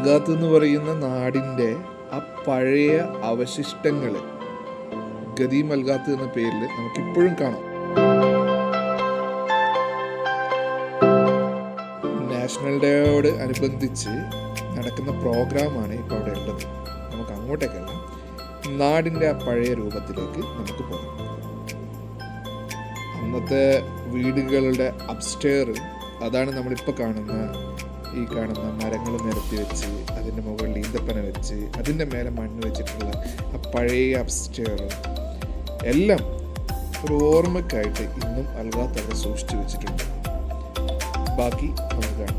Alghat എന്ന് പറയുന്ന നാടിന്റെ ആ പഴയ അവശിഷ്ടങ്ങൾ ഗതി മൽഗാത്ത് എന്ന പേരിൽ നമുക്കിപ്പോഴും കാണാം. നാഷണൽ ഡേയോട് അനുബന്ധിച്ച് നടക്കുന്ന പ്രോഗ്രാമാണ് ഇപ്പോൾ അവിടെ ഉള്ളത്. നമുക്ക് അങ്ങോട്ടേക്കല്ല നാടിന്റെ ആ പഴയ രൂപത്തിലേക്ക് നമുക്ക് പോകാം. അന്നത്തെ വീടുകളുടെ അപ്സ്റ്റെയർ അതാണ് നമ്മളിപ്പോൾ കാണുന്ന ഈ കാണുന്ന മരങ്ങൾ നിരത്തി വെച്ച് അതിന്റെ മുകളിൽ ഈന്തപ്പന വെച്ച് അതിന്റെ മേലെ മണ്ണ് വെച്ചിട്ടുള്ള ആ പഴയ അപ്സ്റ്റെയർ എല്ലാം ഒരു ഓർമ്മയ്ക്കായിട്ട് ഇന്നും അൽഗാത്ത് അവിടെ സൂക്ഷിച്ചു വെച്ചിട്ടുണ്ട്. ബാക്കി നമുക്ക് കാണാം.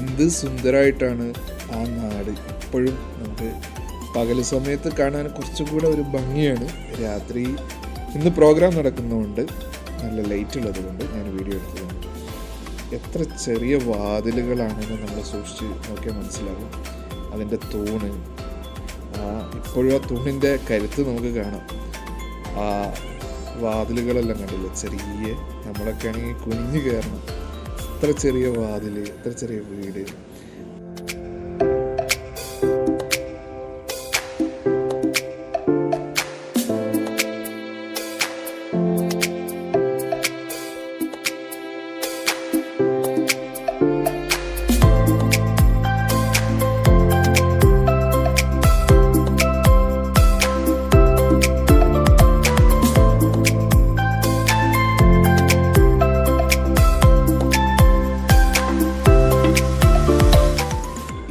എന്ത് സുന്ദരമായിട്ടാണ് ആ നാട് ഇപ്പോഴും നമുക്ക് പകൽ സമയത്ത് കാണാൻ കുറച്ചും കൂടെ ഒരു ഭംഗിയാണ്. രാത്രി ഇന്ന് പ്രോഗ്രാം നടക്കുന്നതുകൊണ്ട് നല്ല ലൈറ്റ് ഉള്ളതുകൊണ്ട് ഞാൻ വീഡിയോ എടുത്തതാണ് എത്ര ചെറിയ വാതിലുകളാണെന്ന് നമ്മൾ സൂക്ഷിച്ച് നോക്കിയാൽ മനസ്സിലാകും അതിന്റെ തൂണ്. ഇപ്പോഴും ആ തൂണിന്റെ കരുത്ത് നമുക്ക് കാണാം. ആ വാതിലുകളെല്ലാം കണ്ടില്ല? ചെറിയ നമ്മളൊക്കെ ആണെങ്കിൽ കുനിഞ്ഞു കയറണം. എത്ര ചെറിയ വാതിൽ എത്ര ചെറിയ വീട്.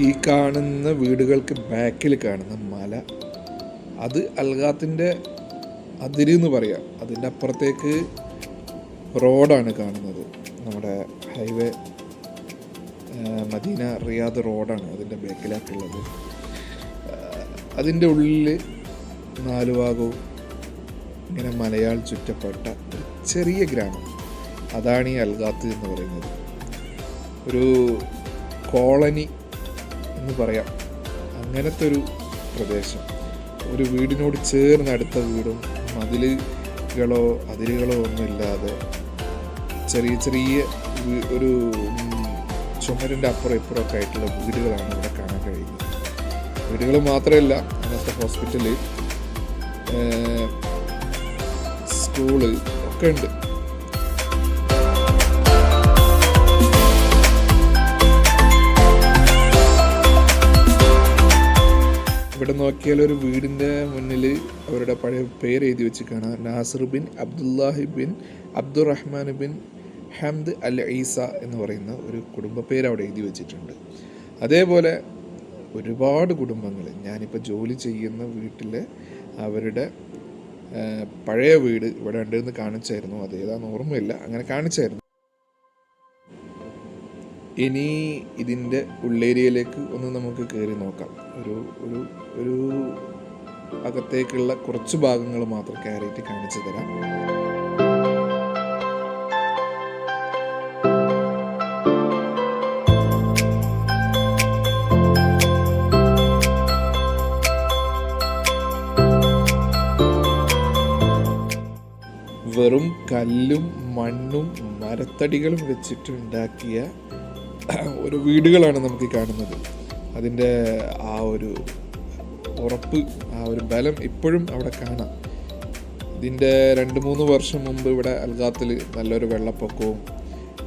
ഈ കാണുന്ന വീടുകൾക്ക് ബാക്കിൽ കാണുന്ന മല അത് അൽഗാത്തിന്റെ അതിര് എന്ന് പറയാം. അതിന്റെ അപ്പുറത്തേക്ക് റോഡാണ് കാണുന്നത്. നമ്മുടെ ഹൈവേ മദീന റിയാദ് റോഡാണ് അതിന്റെ ബാക്കിലാക്കുള്ളത് അതിന്റെ ഉള്ളിൽ നാലു ഭാഗവും ഇങ്ങനെ മലയാൾ ചുറ്റപ്പെട്ട ഒരു ചെറിയ ഗ്രാമം. അതാണ് ഈ അൽഗാത്ത് എന്ന് പറയുന്നത്. ഒരു കോളനി എന്ന് പറയാം. അങ്ങനത്തെ ഒരു പ്രദേശം. ഒരു വീടിനോട് ചേർന്ന് അടുത്ത വീടും മതിലുകളോ അതിരുകളോ ഒന്നുമില്ലാതെ ചെറിയ ചെറിയ ഒരു ചുമരിന്റെ അപ്പുറം ഇപ്പുറമൊക്കെ ആയിട്ടുള്ള വീടുകളാണ് ഇവിടെ കാണാൻ കഴിയുന്നത്. വീടുകൾ മാത്രമല്ല അങ്ങനത്തെ ഹോസ്പിറ്റൽ സ്കൂൾ ഒക്കെ ഉണ്ട്. ഇവിടെ നോക്കിയാൽ ഒരു വീടിന്റെ മുന്നിൽ അവരുടെ പഴയ പേര് എഴുതി വെച്ച് കാണാം Nasir bin Abdullahi bin Abdurrahman bin Hamd al Isa എന്ന് പറയുന്ന ഒരു കുടുംബ പേര് അവിടെ എഴുതി വെച്ചിട്ടുണ്ട്. അതേപോലെ ഒരുപാട് കുടുംബങ്ങൾ ഞാനിപ്പോൾ ജോലി ചെയ്യുന്ന വീട്ടിൽ അവരുടെ പഴയ വീട് ഇവിടെ ഉണ്ടെന്ന് കാണിച്ചായിരുന്നു. അത് ഏതാണെന്ന് ഓർമ്മയില്ല. അങ്ങനെ കാണിച്ചായിരുന്നു. ഇനി ഇതിന്റെ ഉള്ളേരിയയിലേക്ക് ഒന്ന് നമുക്ക് കയറി നോക്കാം. ഒരു ഒരു ഒരു അകത്തേക്കുള്ള കുറച്ച് ഭാഗങ്ങൾ മാത്രം കയറിയിട്ട് കാണിച്ചു തരാം. വെറും കല്ലും മണ്ണും മരത്തടികളും വെച്ചിട്ടുണ്ടാക്കിയ ഒരു വീടുകളാണ് നമുക്ക് കാണുന്നത്. അതിന്റെ ആ ഒരു ഉറപ്പ് ആ ഒരു ബലം ഇപ്പോഴും അവിടെ കാണാം. ഇതിന്റെ രണ്ട് മൂന്ന് വർഷം മുമ്പ് ഇവിടെ അൽഗാത്തിൽ നല്ലൊരു വെള്ളപ്പൊക്കവും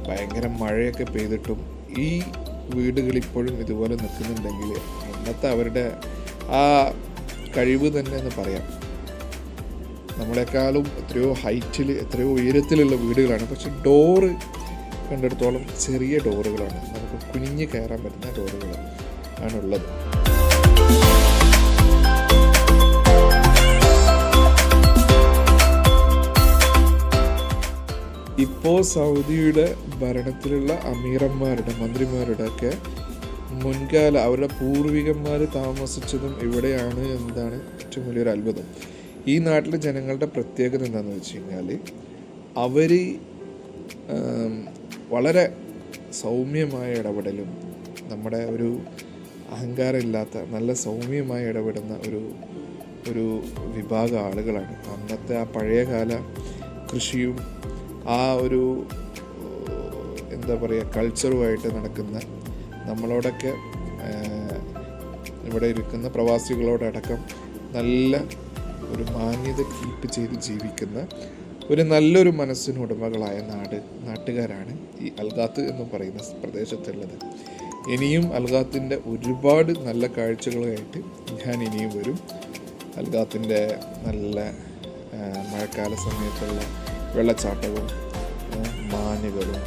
ഭയങ്കര മഴയൊക്കെ പെയ്തിട്ടും ഈ വീടുകൾ ഇപ്പോഴും ഇതുപോലെ നിൽക്കുന്നുണ്ടെങ്കിൽ അന്നത്തെ അവരുടെ ആ കഴിവ് തന്നെ എന്ന് പറയാം. നമ്മളെക്കാളും എത്രയോ ഹൈറ്റിൽ എത്രയോ ഉയരത്തിലുള്ള വീടുകളാണ്. പക്ഷെ ഡോറ് കണ്ടെടുത്തോളം ചെറിയ ഡോറുകളാണ്. നമുക്ക് കുനിഞ്ഞ് കയറാൻ പറ്റുന്ന ഡോറുകൾ ആണുള്ളത്. ഇപ്പോൾ സൗദിയുടെ ഭരണത്തിലുള്ള അമീറന്മാരുടെ മന്ത്രിമാരുടെ ഒക്കെ മുൻകാല അവരുടെ പൂർവികന്മാർ താമസിച്ചതും ഇവിടെയാണ് എന്നതാണ് ഏറ്റവും വലിയൊരു അത്ഭുതം. ഈ നാട്ടിലെ ജനങ്ങളുടെ പ്രത്യേകത എന്താണെന്ന് വെച്ച് കഴിഞ്ഞാൽ അവർ വളരെ സൗമ്യമായ ഇടപെടലും നമ്മുടെ ഒരു അഹങ്കാരമില്ലാത്ത നല്ല സൗമ്യമായി ഇടപെടുന്ന ഒരു ഒരു വിഭാഗം ആളുകളാണ്. അന്നത്തെ ആ പഴയകാല കൃഷിയും ആ ഒരു എന്താ പറയുക കൾച്ചറുമായിട്ട് നടക്കുന്ന നമ്മളോടൊക്കെ ഇവിടെ ഇരിക്കുന്ന പ്രവാസികളോടടക്കം നല്ല ഒരു മാന്യത കീപ്പ് ചെയ്ത് ജീവിക്കുന്ന ഒരു നല്ലൊരു മനസ്സിന് ഉടമകളായ നാട് നാട്ടുകാരാണ് ഈ അൽഗാത്ത് എന്ന് പറയുന്ന പ്രദേശത്തുള്ളത്. ഇനിയും അൽഗാത്തിന്റെ ഒരുപാട് നല്ല കാഴ്ചകളുമായിട്ട് ഞാൻ ഇനിയും വരും. അൽഗാത്തിന്റെ നല്ല മഴക്കാല സമയത്തുള്ള വെള്ളച്ചാട്ടവും മാനുകളും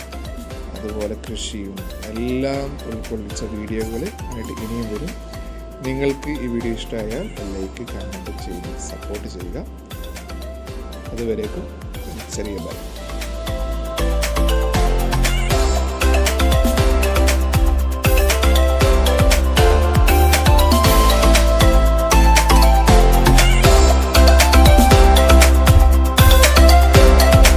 അതുപോലെ കൃഷിയും എല്ലാം ഉൾക്കൊള്ളിച്ച വീഡിയോകൾ ആയിട്ട് ഇനിയും വരും. നിങ്ങൾക്ക് ഈ വീഡിയോ ഇഷ്ടമായാൽ ലൈക്ക് കമന്റ് ചെയ്ത് സപ്പോർട്ട് ചെയ്യുക. അതുവരേക്കും ചെറിയ ബൈ